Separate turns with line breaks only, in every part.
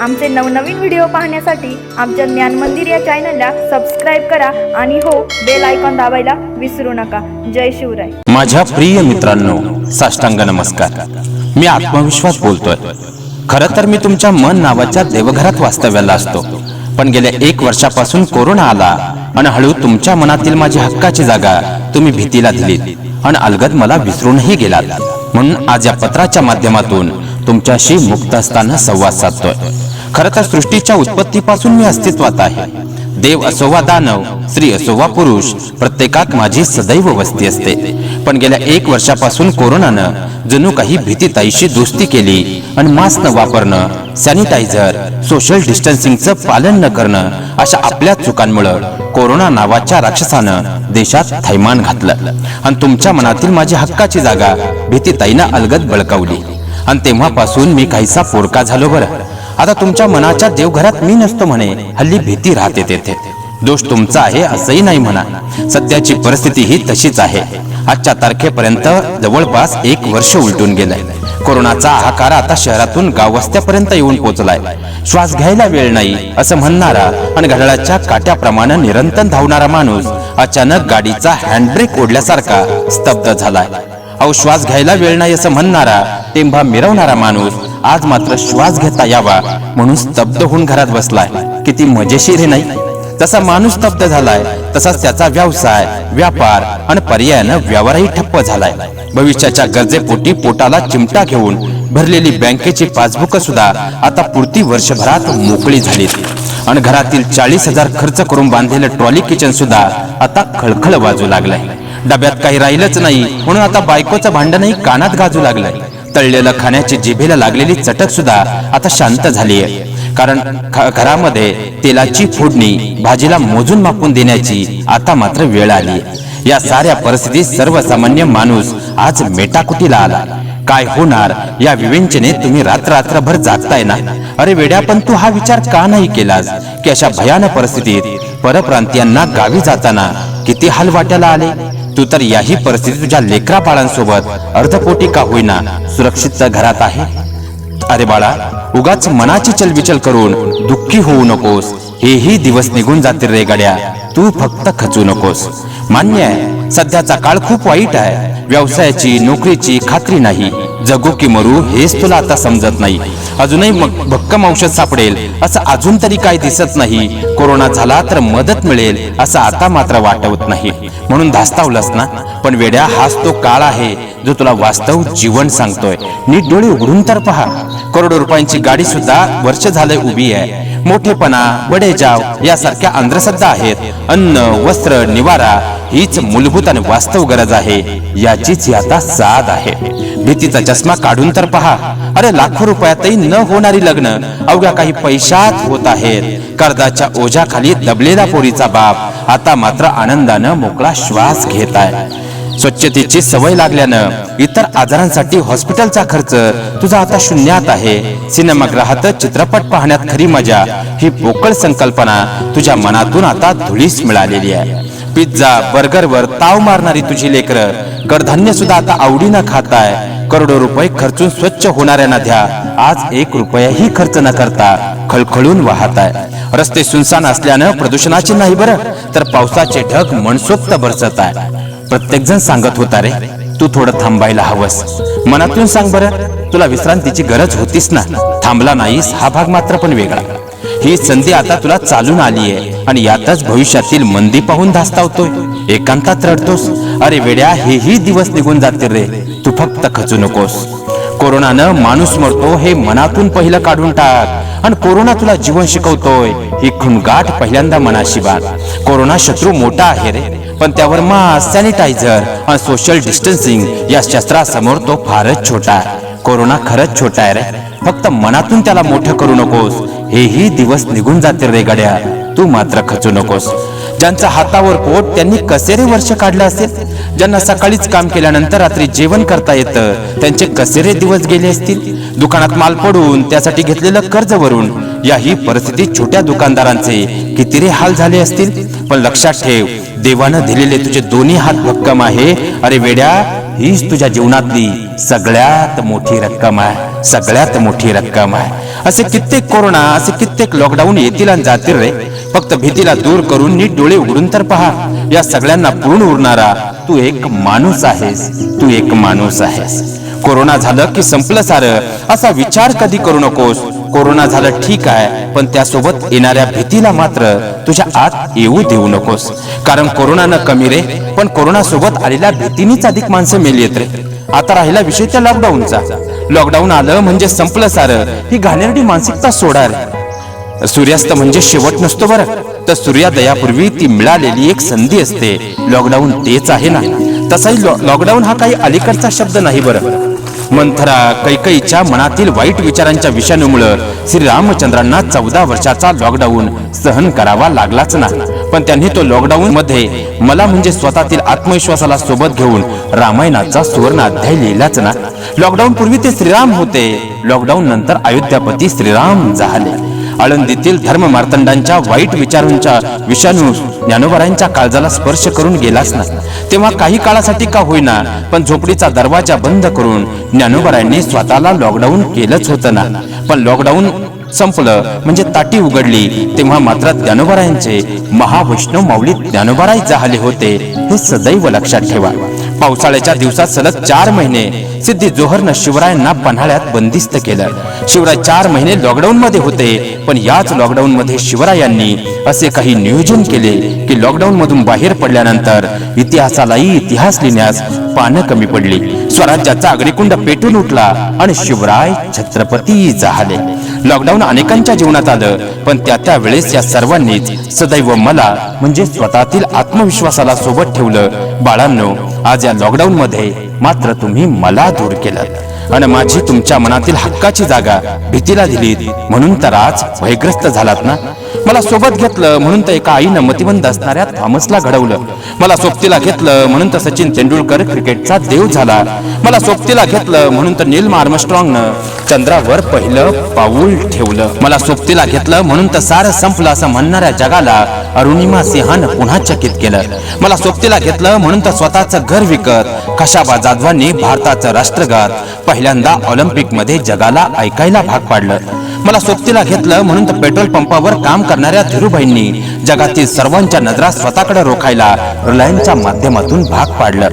आमचे नवनवीन व्हिडिओ पाहण्यासाठी आमच्या ज्ञान मंदिर या चॅनलला सबस्क्राईब करा आणि हो बेल आयकॉन दाबायला विसरू नका. जय शिवराय.
माझ्या प्रिय मित्रांनो साष्टांग नमस्कार. मी आत्मविश्वास बोलतोय. खरं तर मी तुमच्या मन नावाच्या देवघरात वास्तव्याला असतो. पण गेल्या एक वर्षापासून कोरोना आला आणि हळू तुमच्या मनातील माझी हक्काची जागा तुम्ही भीतीला दिली आणि अलगद मला विसरूनही गेलात. म्हणून आज या पत्राच्या माध्यमातून तुमच्याशी मुक्त असताना संवाद साधतोय. खर तर सृष्टीच्या उत्पत्तीपासून मी अस्तित्वात आहे. देव असो वा दानव स्त्री असो वा पुरुष प्रत्येकात माझी सदैव वस्ती असते. पण गेल्या एक वर्षापासून कोरोनानं जणू काही भीतीताईशी दोस्ती केली आणि मास्क न वापरणं सॅनिटायझर सोशल डिस्टन्सिंगचं पालन न करणं अशा आपल्या चुकांमुळं कोरोना नावाच्या राक्षसानं देशात थैमान घातलं. आणि तुमच्या मनातील माझी हक्काची जागा भीतीताईनं अलगद बळकावली. आणि तेव्हापासून मी काहीसा पोरका झालो बरं. आता तुमच्या मनाच्या देवघरात मी नसतो म्हणे. हल्ली भीती राहते तेथे. दोष तुमचा आहे असंही नाही म्हणा. सध्याची परिस्थिती ही तशीच आहे. आजच्या तारखेपर्यंत जवळपास एक वर्ष उलटून गेलंय. कोरोनाचा हाकार आता शहरातून गाव वस्त्यापर्यंत येऊन पोहोचलाय श्वास घ्यायला वेळ नाही असं म्हणणारा आणि घड्याळाच्या काट्याप्रमाणे निरंतर धावणारा माणूस अचानक गाडीचा हँडब्रेक ओढल्यासारखा स्तब्ध झालाय. अहो श्वास घ्यायला वेळ नाही असं म्हणणारा टेंभा मिरवणारा माणूस आज मात्र श्वास घेता यावा. म्हणून स्तब्ध होऊन घरात बसलाय. किती मजेशीर हे नाही? जसा माणूस स्तब्ध झालाय तसाच त्याचा व्यवसाय व्यापार आणि पर्यायानं व्यवहारही ठप्प झालाय. भविष्याच्या गरजेपोटी पोटाला चिमटा घेऊन भरलेली बँकेची पासबुक सुद्धा आता पुरती वर्षभरात मोकळी झाली आणि घरातील चाळीस हजार खर्च करून बांधलेलं ट्रॉली किचन सुद्धा आता खळखळ वाजू लागलंय. डब्यात काही राहिलंच नाही म्हणून आता बायकोचं भांडणही कानात गाजू लागलंय. तळलेलं खाण्याची जिभेला लागलेली चटक सुद्धा आता शांत झाली आहे कारण घरामध्ये तेलाची फोडणी भाजीला मोजून मापून देण्याची आता मात्र वेळ आली. या साऱ्या परिस्थितीत सर्वसामान्य माणूस आज मेटाकुटीला आला. काय होणार या विवेंचने तुम्ही रात्र रात्रभर जागताय ना? अरे वेड्या पण तू हा विचार का नाही केलास? की अशा भयानक परिस्थितीत परप्रांतीयांना गावी जाताना किती हाल वाट्याला आले? तू तर याही परिस्थितीत तुझ्या लेकरा बाळांसोबत अर्धपोटी का होईना सुरक्षित घरात आहे? अरे बाळा उगाच मनाची चलबिचल करून दुःखी होऊ नकोस. हेही दिवस निघून जातील रे गड्या. तू फक्त खचू नकोस. मान्य आहे सध्याचा काळ खूप वाईट आहे. व्यवसायाची नोकरीची खात्री नाही. जगू की मरू हेच तुला आता समजत नाही. अजूनही भक्कम औषध सापडेल. असं अजून तरी काय दिसत नाही. कोरोना झाला तर मदत मिळेल असं आता मात्र वाटवत नाही. म्हणून धास्तावलंस ना? पण वेड्या हाच तो काळ आहे जो तुला वास्तव जीवन सांगतोय. नीट डोळे उघडून तर पहा. करोडो रुपयांची गाडी सुद्धा वर्ष झालंय उभी आहे. मोठेपणा वडेजाव यासारख्या अंधश्रद्धा आहेत. अन्न वस्त्र निवारा हीच मूलभूत आणि वास्तव गरज आहे. याचीच आता साध आहे. भीतीचा चष्मा काढून तर पहा. अरे लाखो रुपयातही न होणारी लग्न. अवघ्या काही पैशात होत आहेत. कर्जाच्या ओझ्याखाली दबलेला पोरीचा बाप. आता मात्र आनंदानं मोकळा श्वास घेत आहे स्वच्छतेची सवय लागल्यानं इतर आजारांसाठी हॉस्पिटलचा खर्च तुझा आता शून्यात आहे. सिनेमागृहात चित्रपट पाहण्यात खरी मजा ही पोकळ संकल्पना तुझ्या मनातून आता धुळीस मिळालेली आहे. पिझ्झा बर्गरवर ताव मारणारी तुझी लेकरं कडधान्य सुद्धा आता आवडीनं खाताय. करोडो रुपये खर्चून स्वच्छ होणाऱ्या नद्या आज एक रुपयाही खर्च न करता खळखळून वाहत आहे रस्ते सुनसान असल्यानं प्रदूषणाचे नाही बरं तर पावसाचे ढग मनसोक्त बरसत आहे प्रत्येकजण सांगत होता रे तू थोडं थांबायला हवंस. मनातून सांग बरं तुला विश्रांतीची गरज होतीस ना? थांबला नाहीस हा भाग मात्र पण वेगळा. ही संधी आता तुला चालून आली आहे आणि यातच भविष्यातील मंदी पाहून धास्तावतोय. एकांतात रडतोस. अरे वेड्या हेही दिवस निघून जातील रे. तू फक्त खचू नकोस. कोरोनानं माणूस मरतो हे मनातून पहिलं काढून टाक. आणि कोरोना तुला जीवन शिकवतोय ही खुणगाठ पहिल्यांदा मनाशी बांध. कोरोना शत्रू मोठा आहे रे. पण त्यावर मास्क सॅनिटायझर आणि सोशल डिस्टन्सिंग या शस्त्रासमोर तो फारच छोटा आहे. कोरोना खरंच छोटा आहे रे. फक्त मनातून त्याला मोठं करू नकोस. हेही दिवस निघून जातील रे गड्या. तू मात्र खचू नकोस. ज्यांचा हातावर पोट त्यांनी कसे रे वर्ष काढलं असेल? ज्यांना सकाळीच काम केल्यानंतर रात्री जेवण करता येतं त्यांचे कसे रे दिवस गेले असतील? दुकानात माल पडून त्यासाठी घेतलेलं कर्ज भरून याही परिस्थितीत छोट्या दुकानदारांचे किती रे हाल झाले असतील? पण लक्षात ठेव देवानं दिलेले तुझे दोन्ही हात भक्कम आहे. अरे वेड्या हीच तुझ्या जीवनातली सगळ्यात मोठी रक्कम आहे. सगळ्यात मोठी रक्कम आहे. असे कित्येक कोरोना असे कित्येक लॉकडाऊन येतील आणि जातील रे. फक्त भीतीला दूर करून नीट डोळे उघडून तर पहा. या सगळ्यांना पूर्ण उरणारा तू एक माणूस आहेस. तू एक माणूस आहेस. कोरोना झालं की संपलं सारं. असा विचार कधी करू नकोस. कोरोना झालं ठीक आहे पण त्यासोबत येणाऱ्या भीतीला मात्र तुझ्या आत येऊ देऊ नकोस. कारण कोरोना न कमी रे पण कोरोना सोबत आलेल्या भीतीनीच अधिक माणसं मेली रे. आता राहिला विषय त्या लॉकडाऊनचा लॉकडाऊन आलं म्हणजे संपलं सारं ही घाणेरडी मानसिकता सोडा रे. सूर्यास्त म्हणजे शेवट नसतो बरं. तर सूर्योदयापूर्वी ती मिळालेली एक संधी असते. लॉकडाऊन तेच आहे ना. तसाही लॉकडाऊन हा काही अलीकडचा शब्द नाही बरं. मंथरा कैकईच्या मनातील वाईट विचारांच्या विषाणूमुळं श्री रामचंद्रांना चौदा वर्षाचा लॉकडाऊन सहन करावा लागलाच नाही. पण त्यांनी तो लॉकडाऊन मध्ये मला म्हणजे स्वतःतील आत्मविश्वासाला सोबत घेऊन रामायणाचा सुवर्ण अध्याय लिहिलाच ना लॉकडाऊन पूर्वी ते श्रीराम होते. लॉकडाऊन नंतर अयोध्यापती श्रीराम झाले. आळंदीतील धर्म मार्तंडांच्या वाईट विचारांच्या विषाणू ज्ञानोबरांच्या काळजाला स्पर्श करून गेलाच ना तेव्हा काही काळासाठी का होईना पण झोपडीचा दरवाजा बंद करून ज्ञानोबरांनी स्वतःला लॉकडाऊन केलंच होतं ना. पण लॉकडाऊन संपलं म्हणजे ताटी उघडली तेव्हा मात्र ज्ञानोबरायांचे महावैष्णव माऊली ज्ञानोबराय झाले होते हे सदैव लक्षात ठेवा. पावसाळ्याच्या दिवसात सलग चार महिने सिद्धी जोहरनं शिवरायांना पन्हाळ्यात बंदिस्त केलं. शिवराय चार महिने लॉकडाऊन मध्ये होते पण याच लॉकडाऊन मध्ये शिवरायांनी असे काही नियोजन केले की लॉकडाऊन मधून बाहेर पडल्यानंतर इतिहासालाही इतिहास लिहिण्यास पानं कमी पडली. स्वराज्याचा अग्निकुंड पेटून उठला आणि शिवराय छत्रपती झाले. लॉकडाऊन अनेकांच्या जीवनात आलं पण त्या त्या वेळेस या सर्वांनीच सदैव मला म्हणजे स्वतःतील आत्मविश्वासाला सोबत ठेवलं. बाळांनो आज या लॉकडाऊन मध्ये मात्र तुम्ही मला दूर केलं आणि माझी तुमच्या मनातील हक्काची जागा भीतीला दिलीत. म्हणून तर आज भयग्रस्त झालात ना? मला सोबत घेतलं म्हणून तर एका आईनं मतिबंद असणाऱ्या थॉमसला घडवलं. मला सोबतीला घेतलं म्हणून तर सचिन तेंडुलकर क्रिकेटचा देव झाला. मला सोबतीला घेतलं म्हणून तर नील आर्मस्ट्रॉंगनं चंद्रावर पहिलं पाऊल ठेवलं. मला सोबतीला घेतलं म्हणून तर सारं संपलं असं म्हणणाऱ्या जगाला अरुणिमा सिंहानं पुन्हा चकित केलं. मला सोबतीला घेतलं म्हणून तर स्वतःचं घर विकत कशा जाधवांनी भारताचं राष्ट्रगात पहिल्यांदा ऑलिम्पिकमध्ये जगाला ऐकायला भाग पाडलं. मला सोबतीला घेतलं म्हणून तर पेट्रोल पंपावर काम करणाऱ्या धीरूभाईंनी जगातील सर्वांच्या नजरा स्वतःकडे रोखायला रिलायन्सच्या माध्यमातून भाग पाडलं.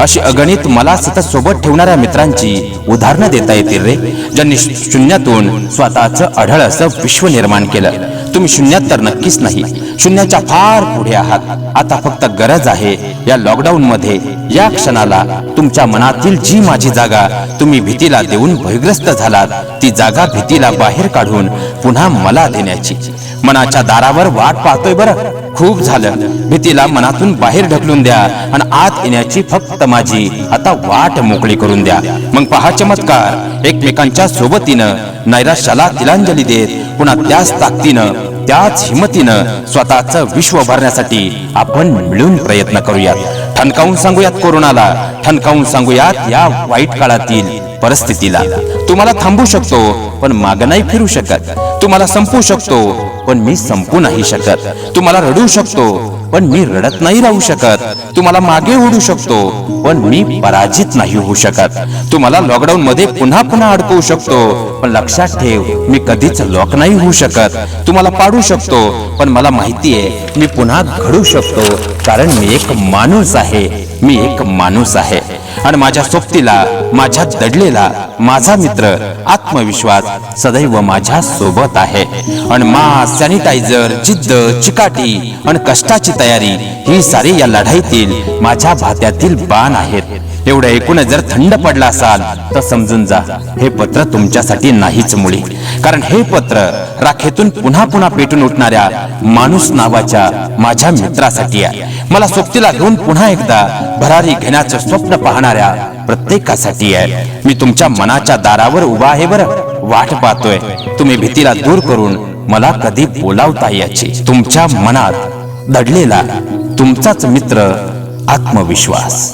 अशी अगणित मला सतत सोबत ठेवणाऱ्या मित्रांची उदाहरणं देता येतील रे ज्यांनी शून्यातून स्वतःचं अढळ असं विश्व निर्माण केलं. तुम्ही शून्यात तर नक्कीच नाही. शून्याच्या फार पुढे आहात. आता फक्त गरज आहे या लॉकडाऊन मध्ये या क्षणाला तुमच्या मनातील जी माझी जागा तुम्ही भीतीला देऊन भयग्रस्त झालात ती जागा भीतीला बाहेर काढून पुन्हा मला देण्याची. मनाच्या दारावर वाट पाहतोय बरं. खूप झालं. भीतीला मनातून बाहेर ढकलून द्या आणि आत येण्याची फक्त माझी आता वाट मोकळी करून द्या. मग पहा चमत्कार. एकमेकांच्या सोबतीनं नैराश्याला तिलांजली देत पुन्हा त्याच ताकदीनं त्याच हिमतीनं स्वतःचं विश्व भरण्यासाठी आपण मिळून प्रयत्न करूयात. ठणकावून सांगूयात कोरोनाला. ठणकावून सांगूयात या वाईट काळातील परिस्थितीला. तुम्हाला थांबू शकतो पण माग नाही फिरू शकत. तुम्हाला संपू शकतो पण मी संपू नाही शकत. तुम्हाला रडू शकतो पण मी रडत नाही राहू शकत. तुम्हाला मागे ओढू शकतो पण मी पराजित नाही होऊ शकत. तुम्हाला लॉकडाऊन मध्ये पुन्हा पुन्हा अडकवू शकतो पण लक्षात ठेव मी कधीच लॉक नाही होऊ शकत. तुम्हाला पाडू शकतो पण मला माहितीये मी पुन्हा घडू शकतो कारण मी एक माणूस आहे. मी एक माणूस आहे. आणि माझ्या सोबतीला माझ्या दडलेला माझा मित्र आत्मविश्वास सदैव माझ्या सोबत आहे. आणि मास्क सॅनिटायझर जिद्द चिकाटी आणि कष्टाची तयारी ही सारी या लढाईतील माझ्या भात्यातील बाण आहेत. एवढं एकूण जर थंड पडला असाल तर समजून जा हे पत्र तुमच्यासाठी नाहीच मुळी. कारण हे पत्र राखेतून पुन्हा पुन्हा पेटून उठणाऱ्या माणूस नावाच्या माझ्या मित्रासाठी आहे. मला सोबतीला घेऊन पुन्हा एकदा भरारी घेण्याचं स्वप्न पाहणाऱ्या प्रत्येकासाठी आहे. मी तुमच्या मनाच्या दारावर उभा आहे बरं. वाट पाहतोय. तुम्ही भीतीला दूर करून मला कधी बोलावता याची तुमच्या मनात दडलेला तुमचाच मित्र आत्मविश्वास.